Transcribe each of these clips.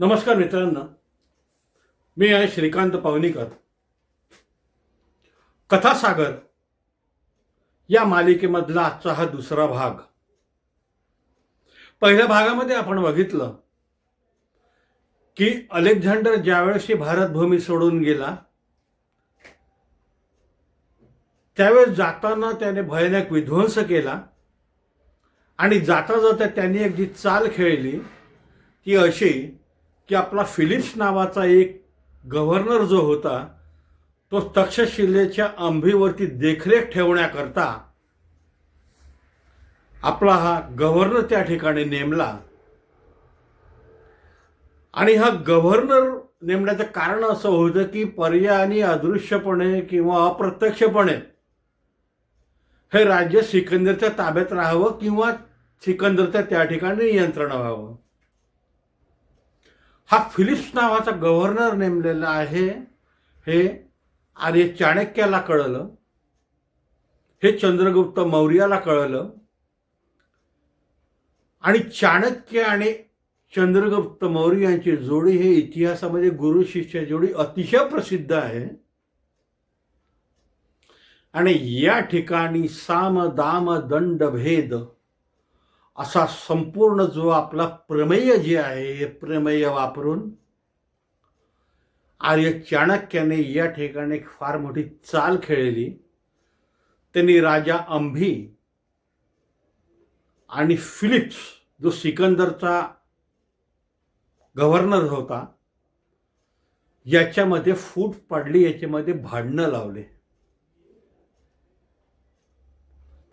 नमस्कार मित्रांनो. मी आहे श्रीकांत पावनीकर. कथासागर या मालिकेमधला आजचा हा दुसरा भाग. पहिल्या भागामध्ये आपण बघितलं की अलेक्झांडर ज्यावेळेस ही भारतभूमी सोडून गेला त्यावेळेस जाताना त्याने भयानक विध्वंस केला आणि जाता जाता त्यांनी एक जी चाल खेळली ती अशी की आपला फिलिप्स नावाचा एक गव्हर्नर जो होता तो तक्षशिलेच्या आंबीवरती देखरेख ठेवण्याकरता आपला हा गव्हर्नर त्या ठिकाणी नेमला. आणि हा गव्हर्नर नेमण्याचं कारण असं होतं की पर्यायाने अदृश्यपणे किंवा अप्रत्यक्षपणे हे राज्य सिकंदरच्या ताब्यात राहावं किंवा सिकंदरच्या त्या ठिकाणी नियंत्रण व्हावं. हा फिलिप्स नावाचा गव्हर्नर नेमलेला आहे. हे आर्य चाणक्याला कळलं. हे चंद्रगुप्त मौर्याला कळलं. आणि चाणक्य आणि चंद्रगुप्त मौर्य यांची जोडी हे इतिहासामध्ये गुरु शिष्य जोडी अतिशय प्रसिद्ध आहे. आणि या ठिकाणी साम दाम दंड भेद असा संपूर्ण जो आपला प्रमेय जे आहे हे प्रमेय वापरून आर्य चाणक्याने या ठिकाणी एक फार मोठी चाल खेळली. त्यांनी राजा अंभी आणि फिलिप्स जो सिकंदरचा गव्हर्नर होता याच्यामध्ये फूट पडली याच्यामध्ये भांडणं लावले.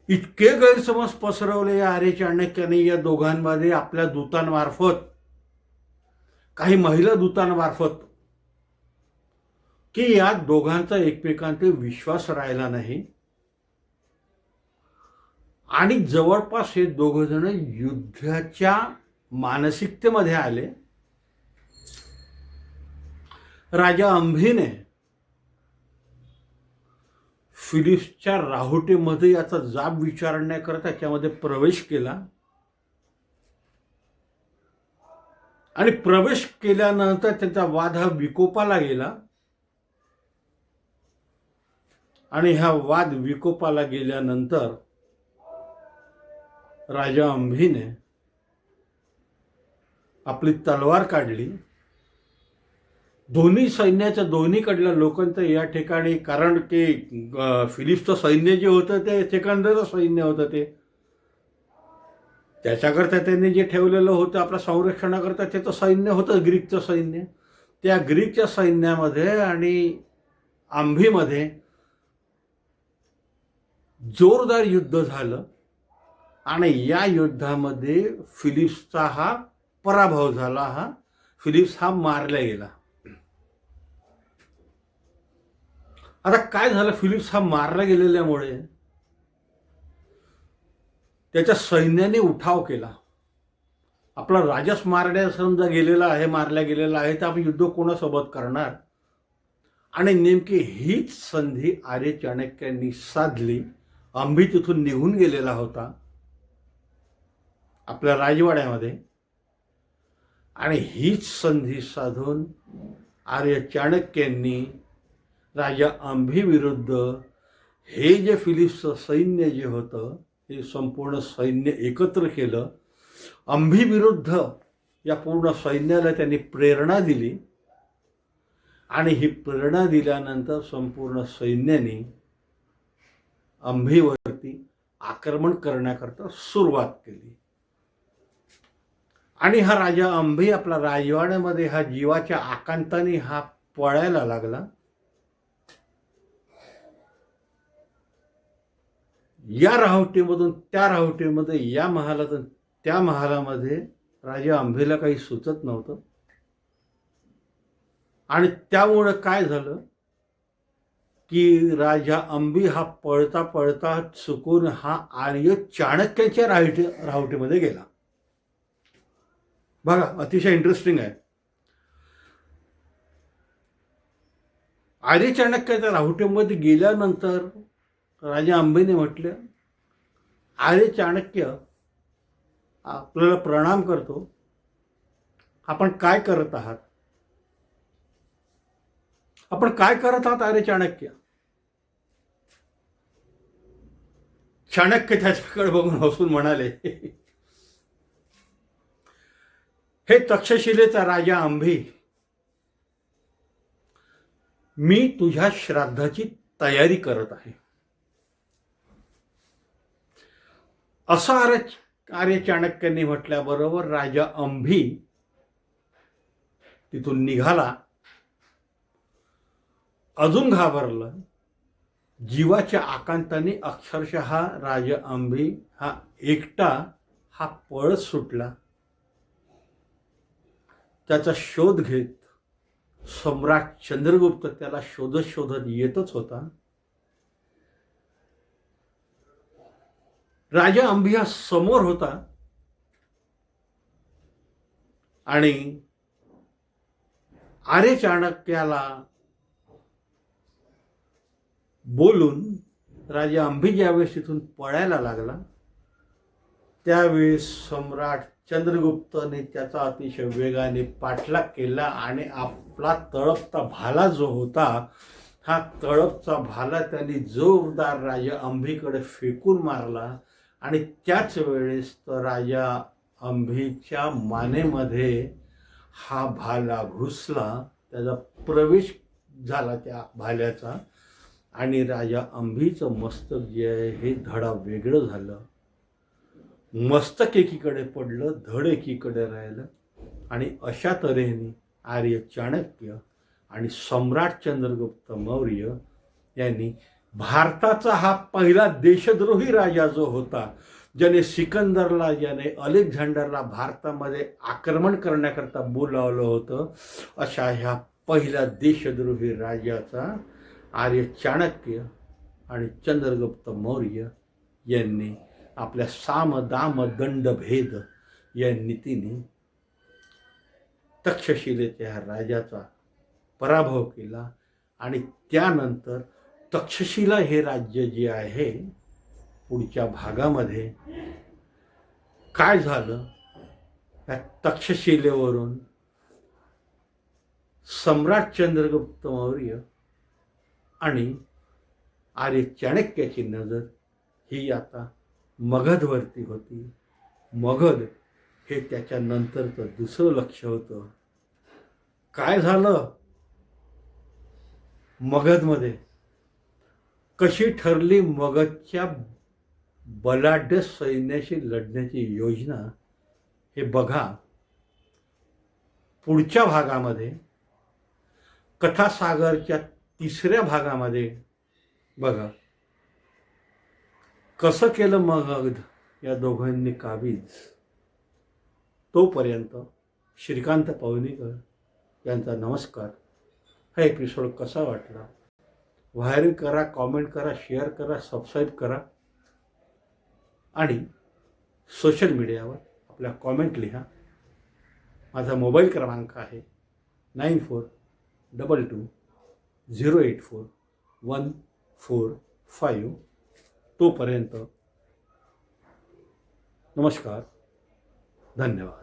इतके गैरसमज पसरवले या आर्य चाणक्याने या दोघांमध्ये आपल्या दूतांमार्फत. काही महिला दूतांमार्फत. की या दोघांचा एकमेकांचे विश्वास राहिला नाही. आणि जवळपास हे दोघंजण युद्धाच्या मानसिकतेमध्ये आले. राजा अंभीने फिलिप्सच्या राहुटीमध्ये याचा जाब विचारण्याकरता त्यामध्ये प्रवेश केला. आणि प्रवेश केल्यानंतर त्यांचा वाद हा विकोपाला गेला. आणि हा वाद विकोपाला गेल्यानंतर राजा अंभीने आपली तलवार काढली. दोन्ही सैन्याच्या दोन्हीकडल्या लोकांचं या ठिकाणी कारण की फिलिप्सचं सैन्य जे होतं ते सेकंदरचं सैन्य होतं ते. त्याच्याकरता त्यांनी जे ठेवलेलं होतं आपल्या संरक्षणाकरता त्याचं सैन्य होतं ग्रीकचं सैन्य. त्या ग्रीकच्या सैन्यामध्ये आणि आंभीमध्ये जोरदार युद्ध झालं. आणि या युद्धामध्ये फिलिप्सचा हा पराभव झाला हा. फिलिप्स हा मारला गेला. आता काय झालं? फिलिप्स हा मारला गेलेल्यामुळे त्याच्या सैन्याने उठाव केला. आपला राजस मारण्या समजा गेलेला आहे मारल्या गेलेला आहे तर आपण युद्ध कोणासोबत करणार? आणि नेमकी हीच संधी आर्य चाणक्यांनी साधली. अंबी तिथून निघून गेलेला होता आपल्या राजवाड्यामध्ये. आणि हीच संधी साधून आर्य चाणक्यांनी राजा अंभी विरुद्ध हे जे फिलिप्सचं सैन्य जे होतं हे संपूर्ण सैन्य एकत्र केलं. अंभी विरुद्ध या पूर्ण सैन्याला त्यांनी प्रेरणा दिली. आणि ही प्रेरणा दिल्यानंतर संपूर्ण सैन्याने अंभीवरती आक्रमण करण्याकरता सुरुवात केली. आणि हा राजा अंभी आपला राजवाड्यामध्ये हा जीवाच्या आकांताने हा पळायला लागला. या राहुटीमधून त्या राहुटीमध्ये या महालातून त्या महालामध्ये राजा आंबेला काही सुचत नव्हतं. आणि त्यामुळं काय झालं की राजा अंबी हा पळता पळता चुकून हा आर्य चाणक्याच्या राहटी राहुटीमध्ये गेला. बघा अतिशय इंटरेस्टिंग आहे. आर्य चाणक्याच्या राहुटीमध्ये गेल्यानंतर राजा अंबेने म्हटलं आर्य चाणक्य आपल्याला प्रणाम करतो. आपण काय करत आहात? आपण काय करत आहात अरे चाणक्य? चाणक्य त्याच्याकडे बघून हसून म्हणाले हे तक्षशिलेचा राजा आंबे मी तुझ्या श्राद्धाची तयारी करत आहे. असं आरच आर्य चाणक्यांनी म्हटल्याबरोबर राजा अंभी तिथून निघाला. अजून घाबरला. जीवाच्या आकांताने अक्षरशः राजा अंभी हा एकटा हा पळत सुटला. त्याचा शोध घेत सम्राट चंद्रगुप्त त्याला शोधत शोधत येतच होता. राजा अंबिया समोर होता आणि आर्य चाणक्याला बोलून राजा अंबी ज्यावेळेस तिथून पळायला लागला त्यावेळेस सम्राट चंद्रगुप्तने त्याचा अतिशय वेगाने पाठलाग केला आणि आपला तळपता भाला जो होता हा तळपचा भाला त्यांनी जोरदार राजा अंबीकडे फेकून मारला. आणि त्याच वेळेस तो राजा अंभीच्या मानेमध्ये हा भाला घुसला त्याचा प्रवेश झाला त्या भाल्याचा आणि राजा अंभीचं मस्तक जे आहे हे धडा वेगळं झालं. मस्तक एकीकडे पडलं धड एकीकडे राहिलं आणि अशा तऱ्हेने आर्य चाणक्य आणि सम्राट चंद्रगुप्त मौर्य यांनी भारताचा हा पहिला देशद्रोही राजा जो होता ज्याने सिकंदरला ज्याने अलेक्झांडरला भारतामध्ये आक्रमण करण्याकरता बोलावलं होतं अशा ह्या पहिल्या देशद्रोही राजाचा आर्य चाणक्य आणि चंद्रगुप्त मौर्य यांनी आपल्या साम दाम दंड भेद या नीतीने तक्षशिलेच्या ह्या राजाचा पराभव केला आणि त्यानंतर तक्षशिला हे राज्य जे आहे पुढच्या भागामध्ये काय झालं? त्या तक्षशिलेवरून सम्राट चंद्रगुप्त मौर्य आणि आर्य चाणक्याची नजर ही आता मगधवरती होती. मगध हे त्याच्यानंतरचं दुसरं लक्ष होतं. काय झालं? मगधमध्ये कशी ठरली मगधच्या बलाढ्य सैन्याशी लढण्याची योजना हे बघा. पुढच्या भागामध्ये कथासागरच्या तिसऱ्या भागामध्ये बघा. कसं केलं मगध या दोघांनी काबीज? तोपर्यंत श्रीकांत पवनीकर यांचा नमस्कार. हा एपिसोड कसा वाटला? व्हायरल करा कॉमेंट करा शेअर करा सबस्क्राईब करा. आणि सोशल मीडियावर आपल्या कॉमेंट लिहा. माझा मोबाईल क्रमांक आहे nine four double two zero eight four one four five. तोपर्यंत नमस्कार. धन्यवाद.